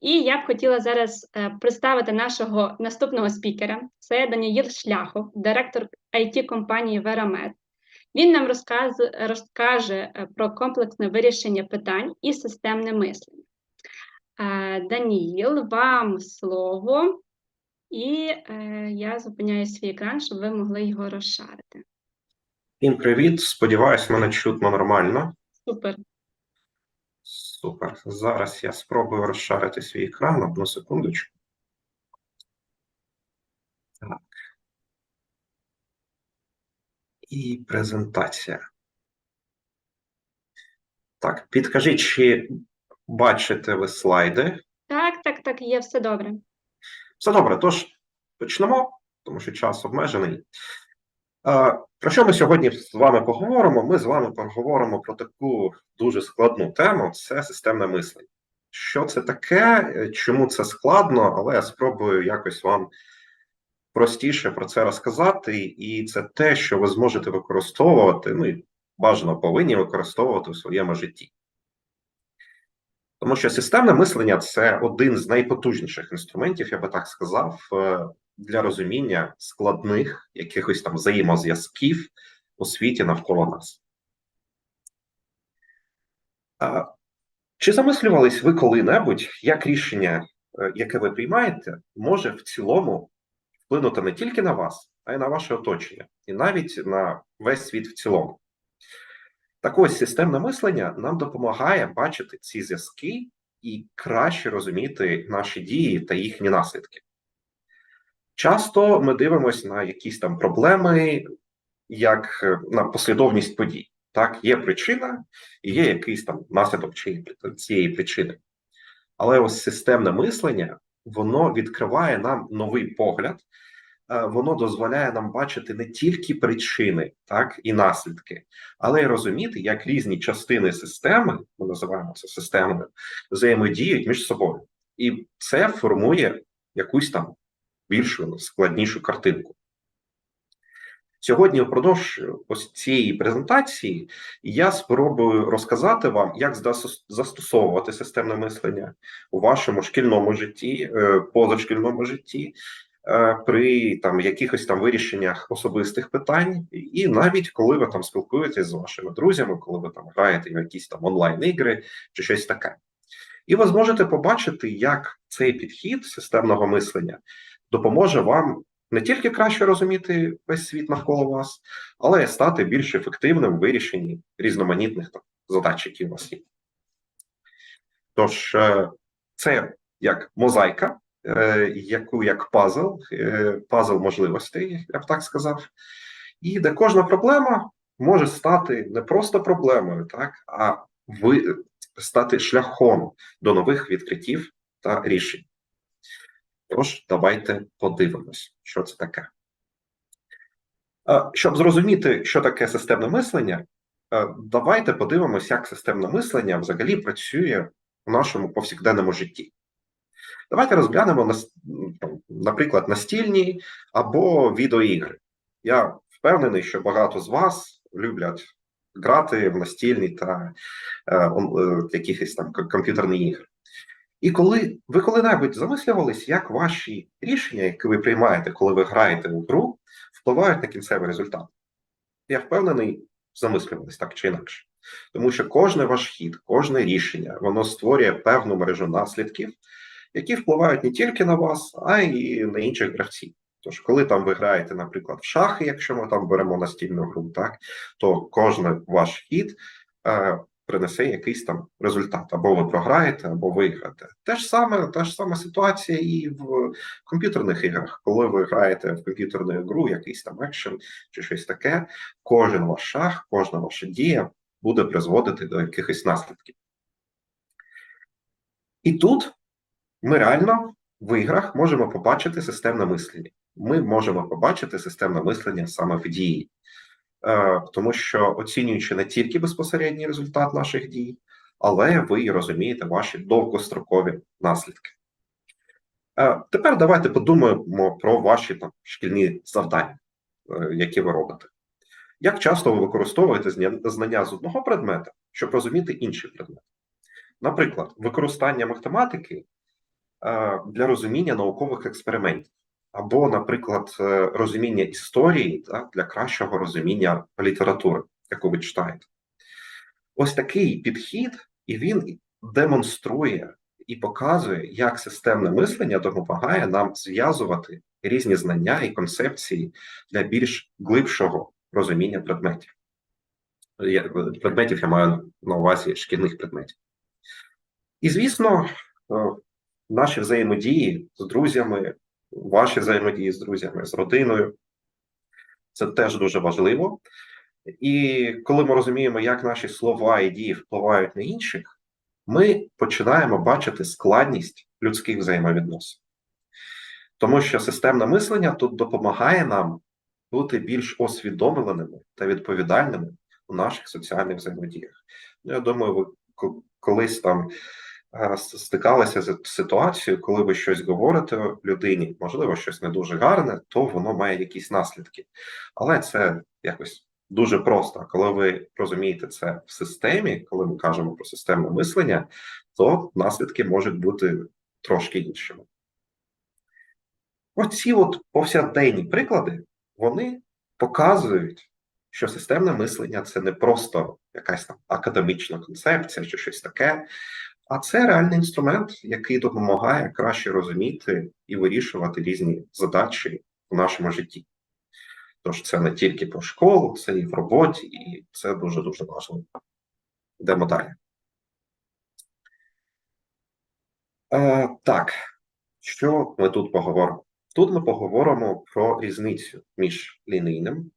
І я б хотіла зараз е, представити нашого наступного спікера. Це Даніїл Шляхов, директор it компанії Veramед. Він нам розказ, розкаже е, про комплексне вирішення питань і системне мислення. Е, Даніїл, вам слово, і я зупиняю свій екран, щоб ви могли його розшарити. Всім привіт. Сподіваюсь, мене чутно нормально. Супер. Супер. Зараз я спробую розшарити свій екран одну секундочку. Так. І презентація. Так, підкажіть, чи бачите ви слайди? Так, так, так, є все добре. Все добре, тож почнемо, тому що час обмежений. Про що ми сьогодні з вами поговоримо? Ми з вами поговоримо про таку дуже складну тему це системне мислення. Що це таке, е, чому це складно, але я спробую якось вам простіше про це розказати, і це те, що ви зможете використовувати, ну і бажано повинні використовувати у своєму житті. Тому що системне мислення це один з найпотужніших інструментів, я би так сказав, е, для розуміння складних якихось там взаємозв'язків у світі навколо нас. Чи замислювались ви коли-небудь, як рішення, е, яке ви приймаєте, може в цілому вплинути не тільки на вас, а й на ваше оточення, і навіть на весь світ в цілому? Так ось системне мислення нам допомагає бачити ці зв'язки і краще розуміти наші дії та їхні наслідки. Часто ми дивимося на якісь там проблеми, як е, на послідовність подій. Так, є причина і є якийсь там наслідок цієї причини. Але ось системне мислення, воно відкриває нам новий погляд, е, воно дозволяє нам бачити не тільки причини, так і наслідки, але й розуміти, як різні частини системи, ми називаємо це системою, взаємодіють між собою. І це формує якусь там більшу складнішу картинку. Сьогодні, впродовж ось цієї презентації, я спробую розказати вам, як застосовувати системне мислення у вашому шкільному житті, е, позашкільному житті, е, при там якихось там вирішеннях особистих питань, і навіть коли ви там спілкуєтесь з вашими друзями, коли ви там граєте в якісь там онлайн-ігри чи щось таке. І ви зможете побачити, як цей підхід системного мислення допоможе вам не тільки краще розуміти весь світ навколо вас, але й стати більш ефективним в вирішенні різноманітних задач, які у вас є. Тож, е, це як мозаїка, е, яку як пазл, е, пазл можливостей, я б так сказав, і де кожна проблема може стати не просто проблемою, так, а ви стати шляхом до нових відкриттів та рішень. Тож, давайте подивимось, що це таке. Щоб зрозуміти, що таке системне мислення, давайте подивимось, як системне мислення взагалі працює у нашому повсякденному житті. Давайте розглянемо, наприклад, настільні або відеоігри. Я впевнений, що багато з вас люблять грати в настільні та е, е, якихось там комп'ютерні ігри. І коли ви коли-небудь замислювались, як ваші рішення, які ви приймаєте, коли ви граєте в гру, впливають на кінцевий результат? Я впевнений, замислювались так чи інакше. Тому що кожне ваш хід, кожне рішення, воно створює певну мережу наслідків, які впливають не тільки на вас, а й на інших гравців. Тож, коли там ви граєте, наприклад, в шахи, якщо ми там беремо настільну гру, так то кожен ваш хід е, принесе якийсь там результат, або ви програєте, або виграєте. Те ж саме, та ж сама ситуація і в комп'ютерних іграх, коли ви граєте в комп'ютерну гру, якийсь там екшен чи щось таке, кожен ваш шах, кожна ваша дія буде призводити до якихось наслідків. І тут ми реально в іграх можемо побачити системне мислення. Ми можемо побачити системне мислення саме в дії. Е, тому що оцінюючи не тільки безпосередній результат наших дій, але ви і розумієте ваші довгострокові наслідки. Е, тепер давайте подумаємо про ваші там шкільні завдання, е, які ви робите. Як часто ви використовуєте знання з одного предмета, щоб розуміти інший предмет? Наприклад, використання математики для розуміння наукових експериментів, або, наприклад, е, розуміння історії так, для кращого розуміння літератури, яку ви читаєте. Ось такий підхід, і він демонструє і показує, як системне мислення допомагає нам зв'язувати різні знання і концепції для більш глибшого розуміння предметів. Предметів я маю на увазі шкільних предметів. І, звісно, е, наші взаємодії з друзями, ваші взаємодії з друзями, з родиною це теж дуже важливо. І коли ми розуміємо, як наші слова і дії впливають на інших, ми починаємо бачити складність людських взаємовідносин. Тому що системне мислення тут допомагає нам бути більш освідомленими та відповідальними у наших соціальних взаємодіях. Ну, Я думаю, ви колись там стикалися з ситуацією, коли ви щось говорите людині, можливо, щось не дуже гарне, то воно має якісь наслідки. Але це якось дуже просто. Коли ви розумієте це в системі, коли ми кажемо про системне мислення, то наслідки можуть бути трошки іншими. Оці от повсякденні приклади, вони показують, що системне мислення це не просто якась там академічна концепція чи щось таке, а це реальний інструмент, який допомагає краще розуміти і вирішувати різні задачі в нашому житті. Тож це не тільки про школу, це і в роботі, і це дуже дуже важливо. Йдемо далі. Е, так, що ми тут поговоримо? Тут ми поговоримо про різницю між лінійним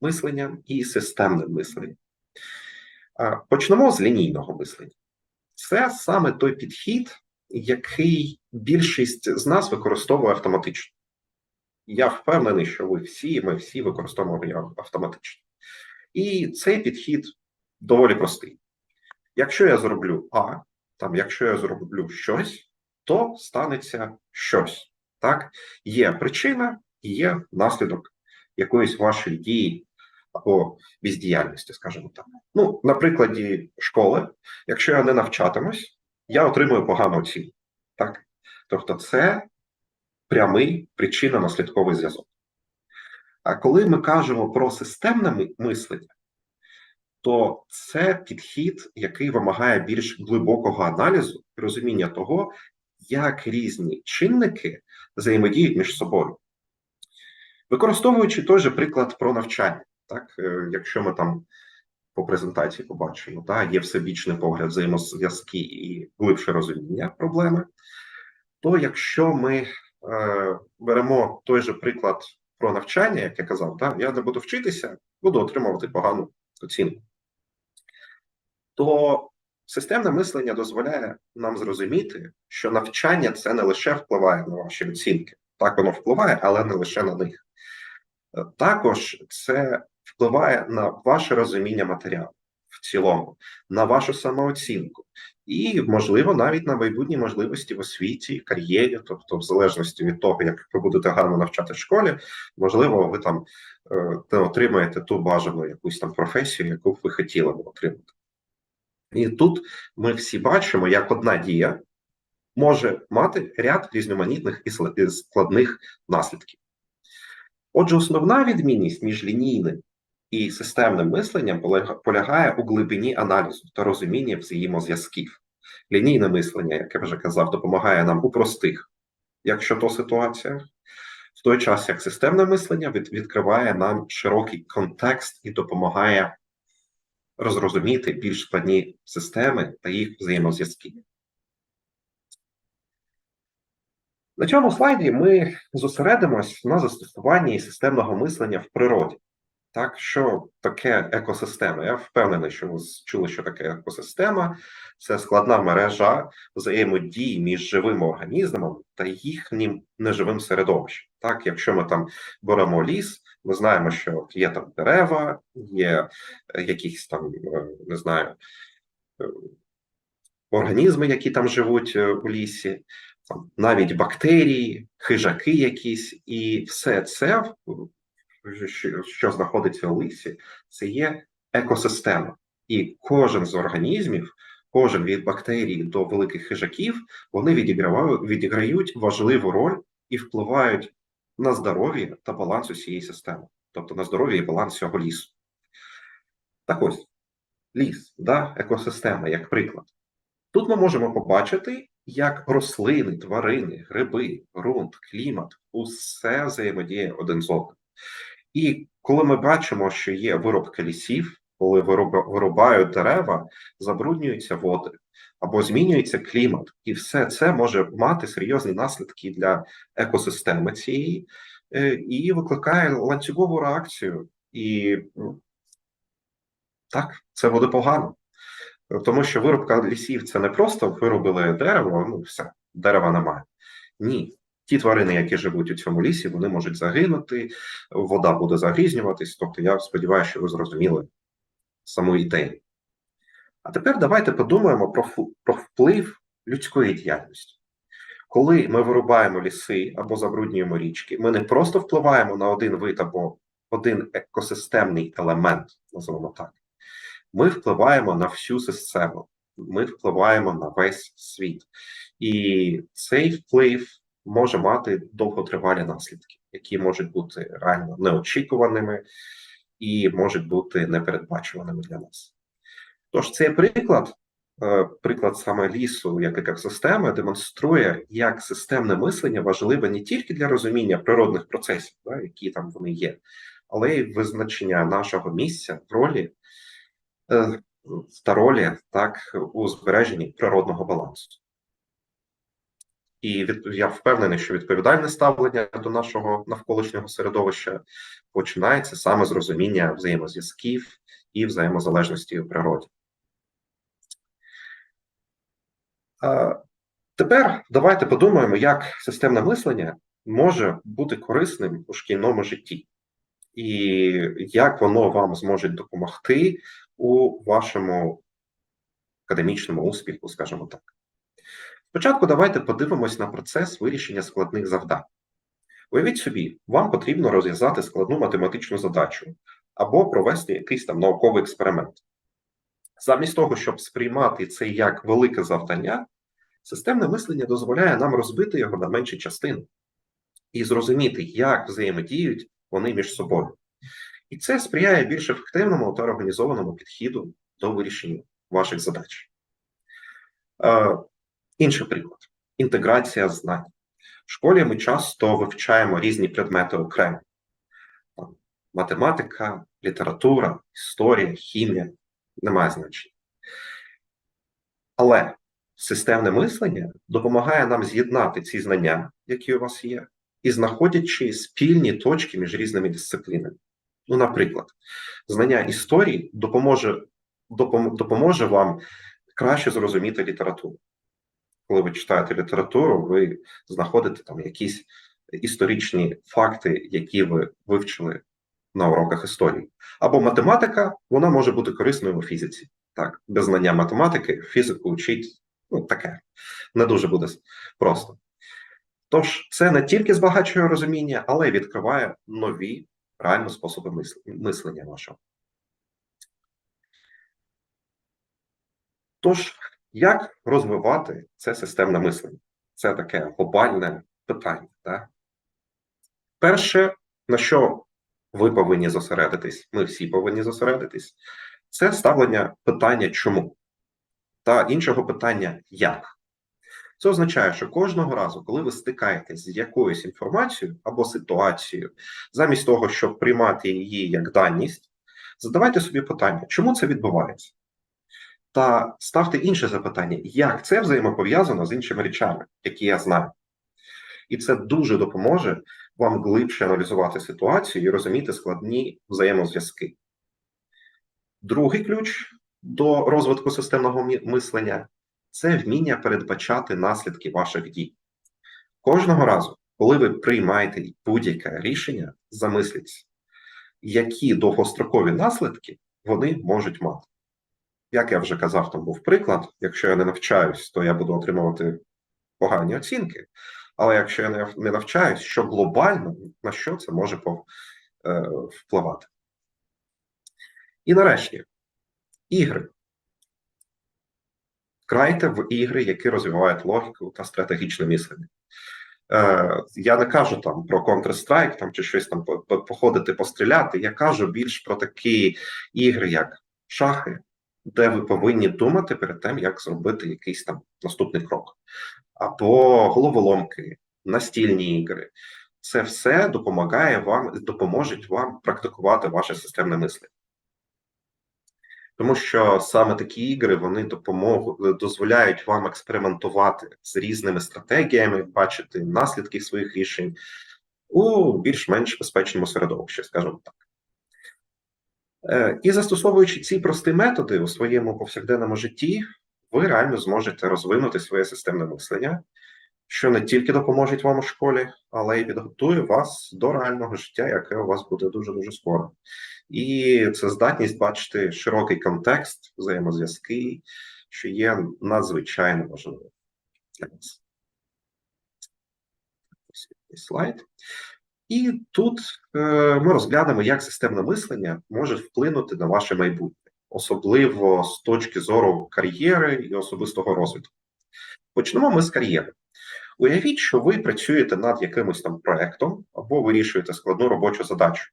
мисленням і системним мисленням. Е, почнемо з лінійного мислення. Це саме той підхід, який більшість з нас використовує автоматично. Я впевнений, що ви всі, ми всі використовуємо його автоматично. І цей підхід доволі простий. Якщо я зроблю А, там, якщо я зроблю щось, то станеться щось. Так? Є причина є наслідок якоїсь вашої дії або бездіяльності, скажімо так. Ну, на прикладі школи, якщо я не навчатимусь, я отримую погану оцінку. Так? Тобто, це прямий причинно-наслідковий зв'язок. А коли ми кажемо про системне мислення, то це підхід, який вимагає більш глибокого аналізу і розуміння того, як різні чинники взаємодіють між собою. Використовуючи той же приклад про навчання, так, е, якщо ми там по презентації побачимо, так, є всебічний погляд взаємозв'язки і глибше розуміння проблеми, то якщо ми е, беремо той же приклад про навчання, як я казав, так, я не буду вчитися, буду отримувати погану оцінку, то системне мислення дозволяє нам зрозуміти, що навчання це не лише впливає на ваші оцінки, так воно впливає, але не лише на них. Е, Також це впливає на ваше розуміння матеріалу в цілому, на вашу самооцінку, і, можливо, навіть на майбутні можливості в освіті, кар'єрі, тобто, в залежності від того, як ви будете гарно навчати в школі, можливо, ви там не отримаєте ту бажану якусь там професію, яку б ви хотіли б отримати. І тут ми всі бачимо, як одна дія може мати ряд різноманітних і складних наслідків. Отже, основна відмінність між лінійним і системним мисленням полягає у глибині аналізу та розуміння взаємозв'язків. Лінійне мислення, як я вже казав, допомагає нам у простих, якщо то ситуаціях, в той час як системне мислення від- відкриває нам широкий контекст і допомагає розрозуміти більш складні системи та їх взаємозв'язки. На цьому слайді ми зосередимось на застосуванні системного мислення в природі. Так, що таке екосистема? Я впевнений, що ви чули, що таке екосистема. Це складна мережа взаємодії між живими організмами та їхнім неживим середовищем. Так, якщо ми там беремо ліс, ми знаємо, що є там дерева, є якісь там, е, не знаю, е, організми, які там живуть е, у лісі, там навіть бактерії, хижаки якісь, і все це, що, знаходиться у лісі, це є екосистема. І кожен з організмів кожен від бактерій до великих хижаків, вони відіграють важливу роль і впливають на здоров'я та баланс усієї системи, тобто на здоров'я і баланс цього лісу. Так ось, ліс, да, екосистема, як приклад. Тут ми можемо побачити, як рослини, тварини, гриби, ґрунт, клімат усе взаємодіє один з одним. І коли ми бачимо, що є виробка лісів, коли вирубають дерева, забруднюються води або змінюється клімат, і все це може мати серйозні наслідки для екосистеми цієї е, і викликає ланцюгову реакцію. І так, це буде погано. Тому що вирубка лісів це не просто вирубили дерево, ну все, дерева немає. Ні. Ті тварини, які живуть у цьому лісі, вони можуть загинути, вода буде загрізнюватись. Тобто, я сподіваюся, що ви зрозуміли саму ідею. А тепер давайте подумаємо про, про вплив людської діяльності. Коли ми вирубаємо ліси або забруднюємо річки, ми не просто впливаємо на один вид або один екосистемний елемент, називаємо так. Ми впливаємо на всю систему, ми впливаємо на весь світ. І цей вплив може мати довготривалі наслідки, які можуть бути реально неочікуваними і можуть бути непередбачуваними для нас. Тож цей приклад, е, приклад саме лісу як екосистеми, демонструє, як системне мислення важливе не тільки для розуміння природних процесів, да, які там вони є, але й визначення нашого місця в ролі е, та ролі так у збереженні природного балансу. І від, я впевнений, що відповідальне ставлення до нашого навколишнього середовища починається саме з розуміння взаємозв'язків і взаємозалежності у природі. Тепер давайте подумаємо, як системне мислення може бути корисним у шкільному житті, і як воно вам зможе допомогти у вашому академічному успіху, скажімо так. Спочатку давайте подивимось на процес вирішення складних завдань. Уявіть собі, вам потрібно розв'язати складну математичну задачу або провести якийсь там науковий експеримент. Замість того, щоб сприймати це як велике завдання, системне мислення дозволяє нам розбити його на менші частини і зрозуміти, як взаємодіють вони між собою. І це сприяє більш ефективному та організованому підходу до вирішення ваших задач. Інший приклад: інтеграція знань. В школі ми часто вивчаємо різні предмети окремо: математика, література, історія, хімія немає значення. Але системне мислення допомагає нам з'єднати ці знання, які у вас є, і знаходячи спільні точки між різними дисциплінами. Ну, наприклад, знання історії допоможе, допом, допоможе вам краще зрозуміти літературу. Коли ви читаєте літературу, ви знаходите там якісь історичні факти, які ви вивчили на уроках історії. Або математика, вона може бути корисною у фізиці. Так, без знання математики, фізику вчить, ну таке, не дуже буде просто. Тож, це не тільки збагачує розуміння, але й відкриває нові реально способи мислення вашого. Тож, як розвивати це системне мислення? Це таке глобальне питання. Так? Перше, на що ви повинні зосередитись, ми всі повинні зосередитись, це ставлення питання чому та іншого питання як. Це означає, що кожного разу, коли ви стикаєтесь з якоюсь інформацією або ситуацією, замість того, щоб приймати її як даність, задавайте собі питання, чому це відбувається? Та ставте інше запитання, як це взаємопов'язано з іншими речами, які я знаю. І це дуже допоможе вам глибше аналізувати ситуацію і розуміти складні взаємозв'язки. Другий ключ до розвитку системного мислення це вміння передбачати наслідки ваших дій. Кожного разу, коли ви приймаєте будь-яке рішення, замисліться, які довгострокові наслідки вони можуть мати. Як я вже казав, там був приклад: якщо я не навчаюсь, то я буду отримувати погані оцінки. Але якщо я не- навчаюсь, що глобально на що це може е, впливати? І нарешті, ігри. грайте в ігри, які розвивають логіку та стратегічне мислення. Е, я не кажу там про Counter-Strike там, чи щось там по- по- походити, постріляти. Я кажу більш про такі ігри, як шахи, де ви повинні думати перед тим, як зробити якийсь там наступний крок. Або головоломки, настільні ігри. Це все допомагає вам, допоможуть вам практикувати ваше системне мислення. Тому що саме такі ігри вони допомогу, дозволяють вам експериментувати з різними стратегіями, бачити наслідки своїх рішень у більш-менш безпечному середовищі, скажімо так. Е, І застосовуючи ці прості методи у своєму повсякденному житті, ви реально зможете розвинути своє системне мислення, що не тільки допоможе вам у школі, але й підготує вас до реального життя, яке у вас буде дуже дуже скоро. І це здатність бачити широкий контекст, взаємозв'язки, що є надзвичайно важливим для. Слайд. І тут е, ми розглянемо, як системне мислення може вплинути на ваше майбутнє, особливо з точки зору кар'єри і особистого розвитку. Почнемо ми з кар'єри. Уявіть, що ви працюєте над якимось там проектом або вирішуєте складну робочу задачу.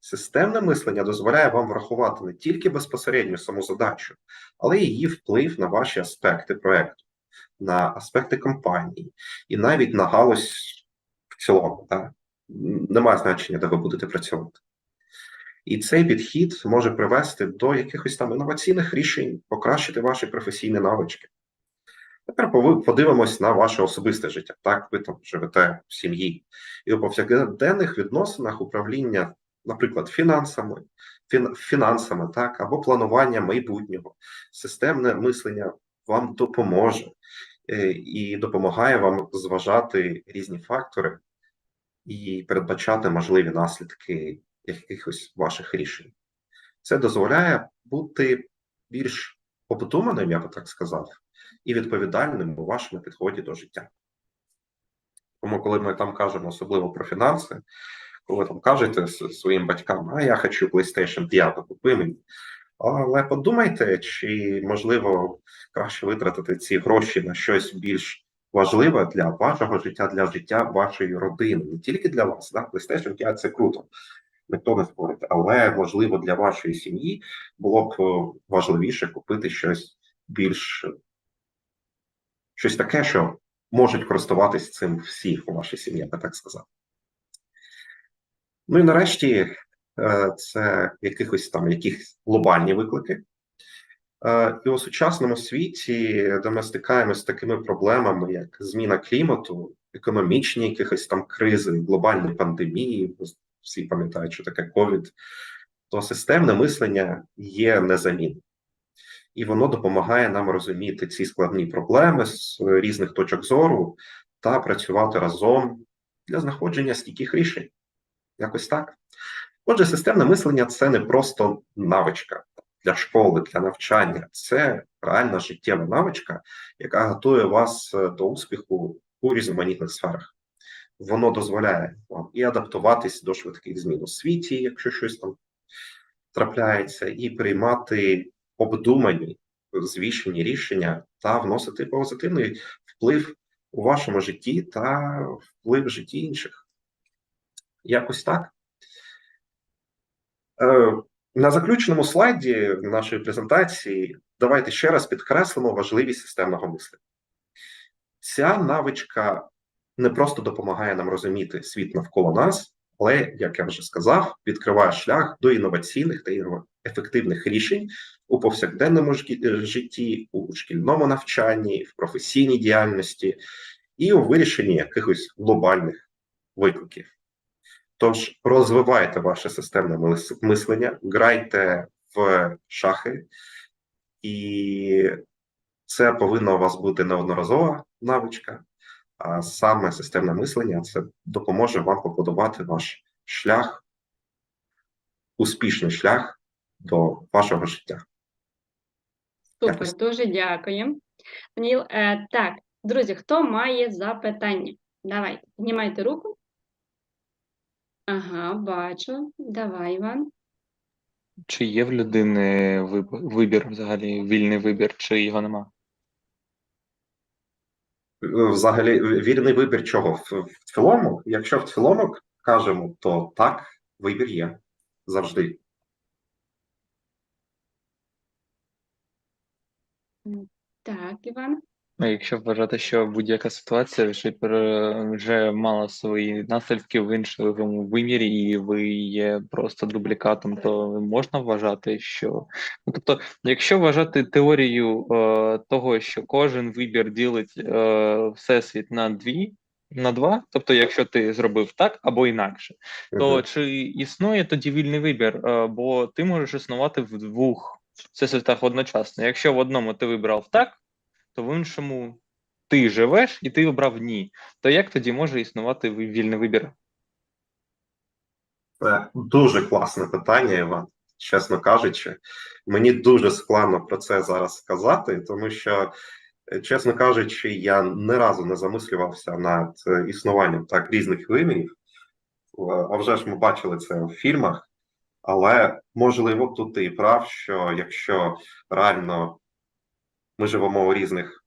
Системне мислення дозволяє вам врахувати не тільки безпосередньо саму задачу, але й її вплив на ваші аспекти проекту, на аспекти компанії і навіть на галузь в цілому. Так? Немає значення, де ви будете працювати. І цей підхід може привести до якихось там інноваційних рішень, покращити ваші професійні навички. Тепер подивимось на ваше особисте життя. Так, ви там живете в сім'ї, і у повсякденних відносинах управління, наприклад, фінансами, фін, фінансами, так, або планування майбутнього, системне мислення вам допоможе е, і допомагає вам зважати різні фактори і передбачати можливі наслідки якихось ваших рішень. Це дозволяє бути більш обдуманим, я би так сказав, і відповідальним у вашому підході до життя. Тому, коли ми там кажемо особливо про фінанси, коли там кажете своїм батькам, а я хочу PlayStation 5, купи мені. Але подумайте, чи можливо краще витратити ці гроші на щось більш важливе для вашого життя, для життя вашої родини, не тільки для вас. Да? PlayStation 5 це круто, ніхто не спорить, але можливо для вашої сім'ї було б е, важливіше купити щось більш щось таке, що можуть користуватись цим всі у вашій сім'ї, я би так сказав. Ну і нарешті е, це якихось там якісь глобальні виклики. Е, І у сучасному світі, де ми стикаємося з такими проблемами, як зміна клімату, економічні якихось там кризи, глобальні пандемії, всі пам'ятають, що таке ковід, то системне мислення є незамінним. І воно допомагає нам розуміти ці складні проблеми з різних точок зору та працювати разом для знаходження стійких рішень. Якось так. Отже, системне мислення це не просто навичка для школи, для навчання, це реальна життєва навичка, яка готує вас е, до успіху у різноманітних сферах. Воно дозволяє вам і адаптуватись до швидких змін у світі, якщо щось там трапляється, і приймати обдумані, звішені рішення та вносити позитивний вплив у вашому житті та вплив в житті інших. Якось так. На заключному слайді нашої презентації давайте ще раз підкреслимо важливість системного мислення. Ця навичка не просто допомагає нам розуміти світ навколо нас, але, як я вже сказав, відкриває шлях до інноваційних та ефективних рішень у повсякденному е, житті, у шкільному навчанні, в професійній діяльності і у вирішенні якихось глобальних викликів. Тож розвивайте ваше системне мислення, грайте в шахи, і це повинна у вас бути неодноразова навичка, а саме системне мислення це допоможе вам побудувати ваш шлях, успішний шлях до вашого життя. Супер, Якось. дуже дякую. Даніл, е, так, друзі, хто має запитання? Давайте, піднімайте руку. Ага, бачу. Давай, Іван. Чи є в людини виб- вибір взагалі, вільний вибір, чи його нема? Взагалі, вірний вибір чого? В, в цілому? Якщо в цілому кажемо, то так, вибір є завжди. Так, Іван. Ну, Якщо вважати, що будь-яка ситуація вже, вже мала свої наслідки в іншому вимірі, і ви є просто дублікатом, то можна вважати, що ну тобто, якщо вважати теорію е, того, що кожен вибір ділить е, всесвіт на дві. На два, тобто, якщо ти зробив так або інакше, то Мгм. чи існує тоді вільний вибір? Е, Бо ти можеш існувати в двох всесвітах одночасно. Якщо в одному ти вибрав так, то в іншому ти живеш і ти обрав ні. То як тоді може існувати вільний вибір? Це дуже класне питання, Іван. Чесно кажучи, мені дуже складно про це зараз сказати, тому що, е, чесно кажучи, я ні разу не замислювався над е, існуванням так різних вимірів. Е, А вже ж ми бачили це в фільмах, але можливо, тут ти і прав, що якщо реально ми живемо у різних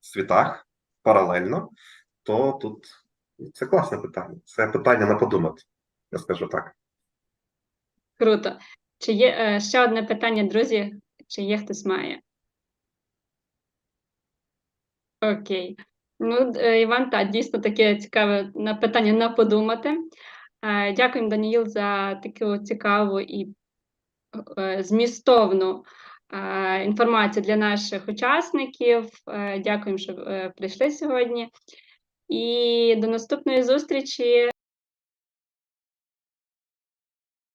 світах паралельно, то тут це класне питання. Це питання на подумати, я скажу так. Круто. Чи є е, ще одне питання, друзі? Чи є хтось має? Окей. Ну, е, Іван, так, дійсно таке цікаве питання на подумати. Е, Дякуємо, Даніїл, за таку цікаву і змістовну інформацію для наших учасників. Е, Дякуємо, що е, прийшли сьогодні. І до наступної зустрічі